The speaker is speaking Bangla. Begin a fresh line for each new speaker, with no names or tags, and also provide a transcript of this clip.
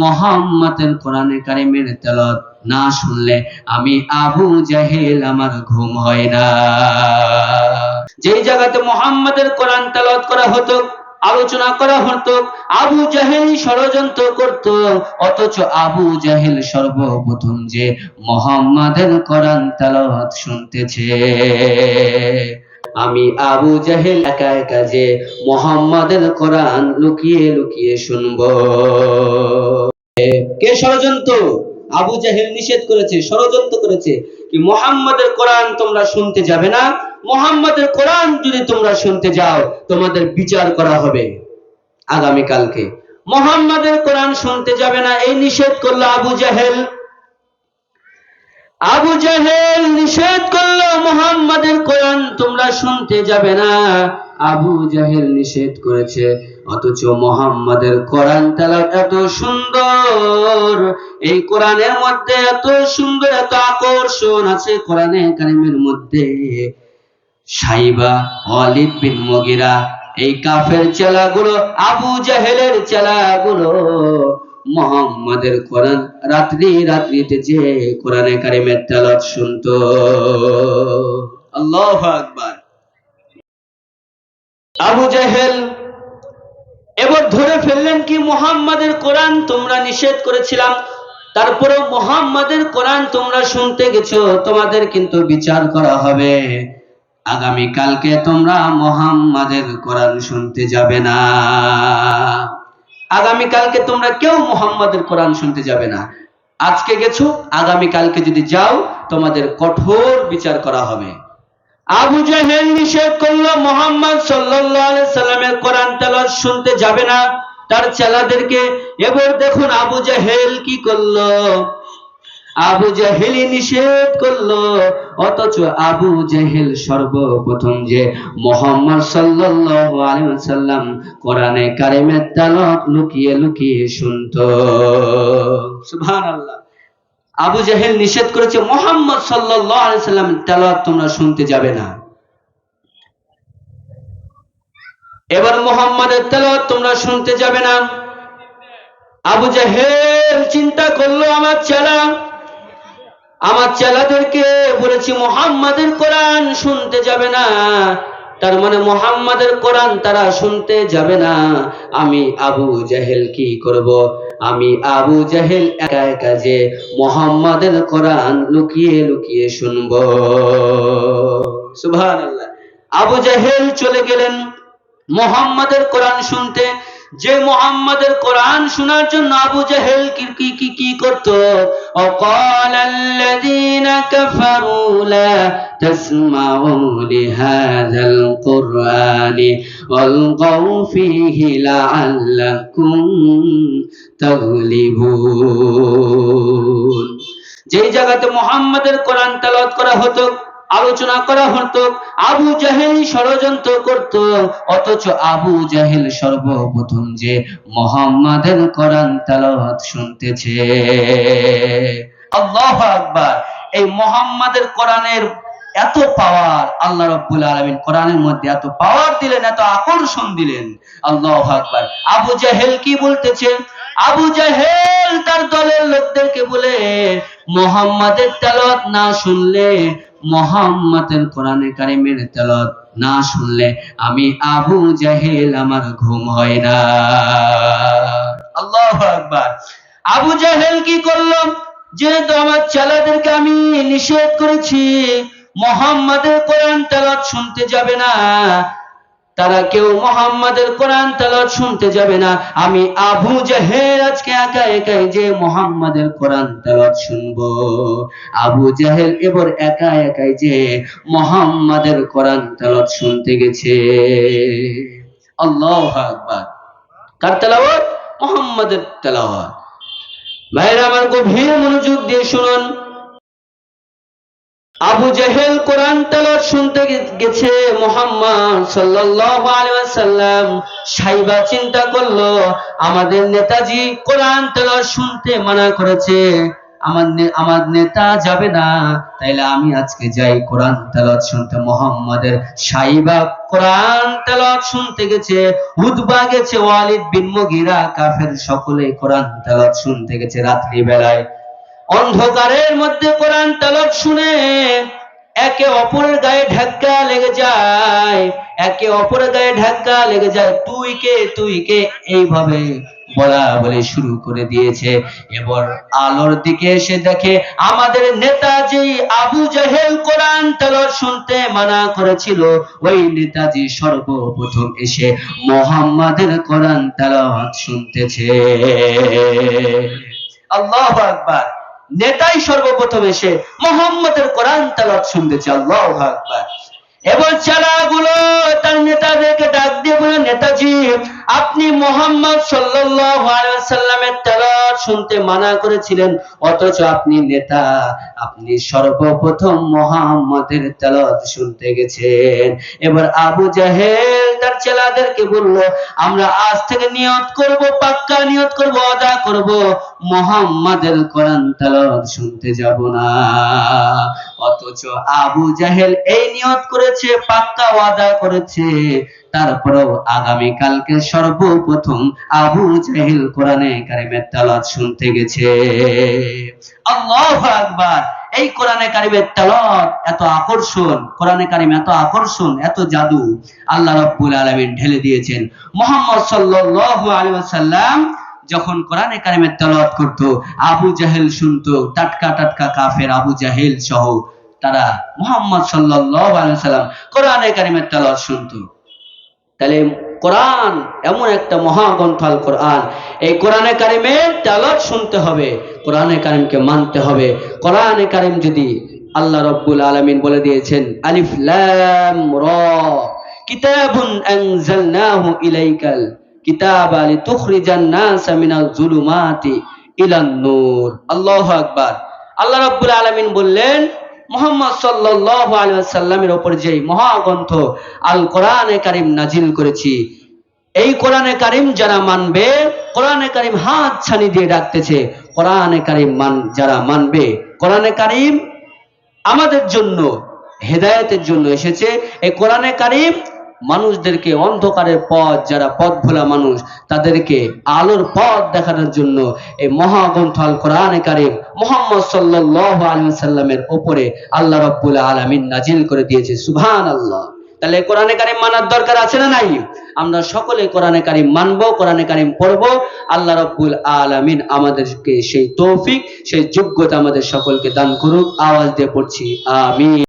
মোহাম্মদের কোরআনে কারিমের তেলত না শুনলে আমি আবু জাহেল আমার ঘুম হয় না। যেই জায়গাতে মোহাম্মদের কোরআন তেলত করা হতো, আলোচনা করা হতো, আবু জাহেল ষড়যন্ত্র করত, অথচ আবু জাহেল সর্বপ্রথম যে মোহাম্মদের কোরআন তেলাওয়াত শুনতেছে। আমি আবু জাহেল একা একা যে মোহাম্মদের কোরআন লুকিয়ে লুকিয়ে শুনব। কে ষড়যন্ত্র? আবু জাহেল নিষেধ করেছে, ষড়যন্ত্র করেছে। কি মোহাম্মদের কোরআন তোমরা শুনতে যাবে না? মোহাম্মদের কোরআন যদি তোমরা শুনতে যাও, তোমাদের বিচার করা হবে আগামী কালকে মোহাম্মদের কোরআন শুনতে যাবে না, এই নিষেধ করল আবু জাহেল। আবু জাহেল নিষেধ করল, মোহাম্মদের কোরআন তোমরা শুনতে যাবে না। আবু জাহেল নিষেধ করেছে, অথচ মোহাম্মদের কোরআন তেলাওয়াত এত সুন্দর, এই কোরআনের মধ্যে এত সুন্দর, এত আকর্ষণ আছে কোরআনে কারিমের মধ্যে। সাইবা, ওয়ালিদ বিন মুগিরা, এই কাফের চেলাগুলো, আবু জাহেলের চেলাগুলো মোহাম্মদের কোরআন। রাত্রি রাত্রিতে যে কোরআনে কারিমের তেলাওয়াত শুনতো। আল্লাহু আকবার। আবু জাহেল এবার ধরে ফেললেন কি মোহাম্মদের কোরআন তোমরা নিষেধ করেছিলাম তারপরে মোহাম্মদের কোরআন তোমরা শুনতে গেছো, তোমাদের কিন্তু বিচার করা হবে। আগামী কালকে তোমরা মোহাম্মদের কোরআন শুনতে যাবে না। আগামী কালকে তোমরা কেউ মোহাম্মদের কোরআন শুনতে যাবে না। আজকে গেছো আগামী কালকে যদি যাও, তোমাদের কঠোর বিচার করা হবে। আবু জাহেল নিষেধ করল, মোহাম্মদ সাল্লামের কোরআন তেলাওয়াত শুনতে যাবে না। তার চেলাদেরকে, এবার দেখুন আবু জাহেল কি করল। আবু জাহেল নিষেধ করল। অথচ আবু জাহেল সর্বপ্রথম যে মোহাম্মদ সাল্লাল্লাহু আলাইহি ওয়াসাল্লাম কোরআনে কারিমের তেলাওয়াত লুকিয়ে লুকিয়ে শুনতো। সুবহানাল্লাহ। আবু জাহেল নিষেধ করেছে, মোহাম্মদ সাল্লাল্লাহু আলাইহি সাল্লাম তেলাওয়াত তোমরা শুনতে যাবে না। এবার মোহাম্মদের তেলাওয়াত তোমরা শুনতে যাবে না। আবু জাহেল চিন্তা করল, আমার চেলা আমার চেলাদেরকে বলেছি, মোহাম্মদের কোরআন শুনতে যাবে না। তার মানে মোহাম্মদের কোরআন তারা শুনতে যাবে না। আমি আবু জাহেল কি করব? আমি আবু জাহেল একা একা যে মোহাম্মদের কোরআন লুকিয়ে লুকিয়ে শুনব। সুবহানাল্লাহ। আবু জাহেল চলে গেলেন, মোহাম্মদের কোরআন শুনতে যে মোহাম্মদের কোরআন শোনার জন্য আবু জাহেল কি কি কি কি করত وقال الذين كفروا لا تسمعوا لهذا القرآن والقوا فيه لعلكم تغلبون যেই জায়গাতে মোহাম্মদের কোরআন তেলাওয়াত করা হতো আলোচনা করা হতো, আবু জাহেল ষড়যন্ত্র করত, অথচ আবু জাহেল সর্বপ্রথম যে মোহাম্মদের কোরআন তেলাওয়াত শুনতেছে। আল্লাহু আকবার, এই মোহাম্মদের কোরআনের এত পাওয়ার আল্লাহ রাব্বুল আলামিন কোরআনের মধ্যে এত পাওয়ার দিলেন, এত আকর্ষণ দিলেন। আল্লাহু আকবার। আবু জাহেল কি বলতেছে? আবু জাহেল তার দলের লোকদেরকে বলে, মোহাম্মদের তেলাওয়াত না শুনলে মোহাম্মদের কোরআনে কারিমের তেলত না শুনলে আমি আবু জাহেল আমার ঘুম হয় না। আল্লাহ আকবার। আবু জাহেল কি করল? যেহেতু আমার ছেলেদেরকে আমি নিষেধ করেছি, মোহাম্মদের কোরআন তেলত শুনতে যাবে না। তারা কেউ মোহাম্মদের কোরআন তেলাওয়াত শুনতে যাবে না। আমি আবু জাহেল আজকে একা একাই যে মোহাম্মদের কোরআন তেলাওয়াত শুনব। আবু জাহেল এবার একা একাই যে মোহাম্মদের কোরআন তেলাওয়াত শুনতে গেছে। আল্লাহু আকবার। কার তেলাওয়াত? মোহাম্মদের তেলাওয়াত। ভাইরা আমার গভীর মনোযোগ দিয়ে শুনুন। আবু জেহেল কোরআন তেলাওয়াত শুনতে গেছে মোহাম্মদ সাল্লাল্লাহু আলাইহি ওয়াসাল্লাম। সাইবা চিন্তা করল, আমাদের নেতাজি কোরআন তেলাওয়াত শুনতে মানা করেছে। আমার আমার নেতা যাবে না। তাইলে আমি আজকে যাই কোরআন তেলাওয়াত শুনতে। মোহাম্মদের সাইবা কোরআন তেলাওয়াত শুনতে গেছে হুদবা গেছে, ওয়ালিদ বিন মুগিরা কাফের সকলে কোরআন তেলাওয়াত শুনতে গেছে রাত্রি বেলায় অন্ধকারের মধ্যে কোরআন তেলাওয়াত শুনে একে অপরের গায়ে ধাক্কা লেগে যায়, একে অপরের গায়ে ধাক্কা লেগে যায়। তুই কে তুই কে? এইভাবে বলা বলে শুরু করে দিয়েছে। এবার আলোর দিকে এসে দেখে আমাদের নেতাজি আবু জাহেল কোরআন তেলাওয়াত শুনতে মানা করেছিল। ওই নেতাজি সর্বপ্রথম এসে মোহাম্মদের কোরআন তেলাওয়াত শুনতেছে। আল্লাহু আকবার। নেতাই সর্বপ্রথম এসে মোহাম্মদের কোরআন তেলাওয়াত শুনতেছে, আল্লাহু আকবার। এবার চালাগুলো তার নেতাদেরকে ডাক দিয়ে বলে, নেতাজি, আপনি মোহাম্মদ সাল্লামের তেলাওয়াত শুনতে মানা করেছিলেন, অথচ আপনি নেতা, আপনি সর্বপ্রথম মোহাম্মদের তেলাওয়াত শুনতে গেছেন। এবার আবু জাহেল তার ছেলেদেরকে বলল, আমরা আজ থেকে নিয়ত করব, পাক্কা নিয়ত করব, আদা করব। মোহাম্মদের কোরআন তেলাওয়াত শুনতে যাব না। অথচ আবু জাহেল এই নিয়ত করেছে, পাক্কা ওয়াদা করেছে। তারপরেও আগামী কালকে সর্বপ্রথম আবু জাহেল কোরআনে কারিমের তেলাওয়াত শুনতে গেছে। আল্লাহু আকবার। এই কোরআনে কারিমের তেলাওয়াত, এত আকর্ষণ, কোরআনে কারিম এত আকর্ষণ, এত জাদু আল্লাহ রাব্বুল আলামিন ঢেলে দিয়েছেন। মুহাম্মদ আলাইহি ওয়াসাল্লাম যখন কোরআনে কারিমের তেলাওয়াত করত, আবু জাহেল শুনতো, টাটকা টাটকা কাফের আবু জাহেল সহ তারা মোহাম্মদ সাল্লাল্লাহু আলাইহি সাল্লাম কোরআনে কারিমের তেলাওয়াত শুনতো। তাহলে কোরআন এমন একটা মহাগ্রন্থ আল কোরআন। এই কোরআনে কারিমের তেলাওয়াত শুনতে হবে, কোরআনে কারিমকে মানতে হবে। কোরআনে কারিম যদি আল্লাহ রব্বুল আলামিন বলে দিয়েছেন, আলিফ র, কিতাবুন আনজালনাহু ইলাইকাল মিনাল যুলুমাতি ইলান নূর। আল্লাহু আকবার। আল্লাহ রাব্বুল আলামিন বললেন মুহাম্মদ সাল্লাল্লাহু আলাইহি ওয়াসাল্লামের উপর যে মহাগ্রন্থ আল কোরআনে কারিম নাজিল করেছি, এই কোরআনে কারিম যারা মানবে, কোরআনে কারিম হাত ছানি দিয়ে ডাকতেছে, কোরআনে কারিম মান, যারা মানবে, কোরআনে কারিম আমাদের জন্য, হেদায়তের জন্য এসেছে, এই কোরআনে কারিম মানুষদেরকে অন্ধকারের পথ, যারা পথ ভোলা মানুষ, তাদেরকে আলোর পথ দেখানোর জন্য এই মহাগ্রন্থ আল কোরআনে কারিম মোহাম্মদ সাল্লাল্লাহু আলাইহি সাল্লামের উপরে আল্লাহ রাব্বুল আলামিন নাজিল করে দিয়েছে। সুবহান আল্লাহ তাহলে কোরআনে কারিম মানার দরকার আছে না নাই? আমরা সকলে কোরআনে কারিম মানবো, কোরআনে কারিম পড়ব। আল্লাহ রাব্বুল আলামিন আমাদেরকে সেই তৌফিক, সেই যোগ্যতা আমাদের সকলকে দান করুক। আওয়াজ দিয়ে পড়ছি, আমিন।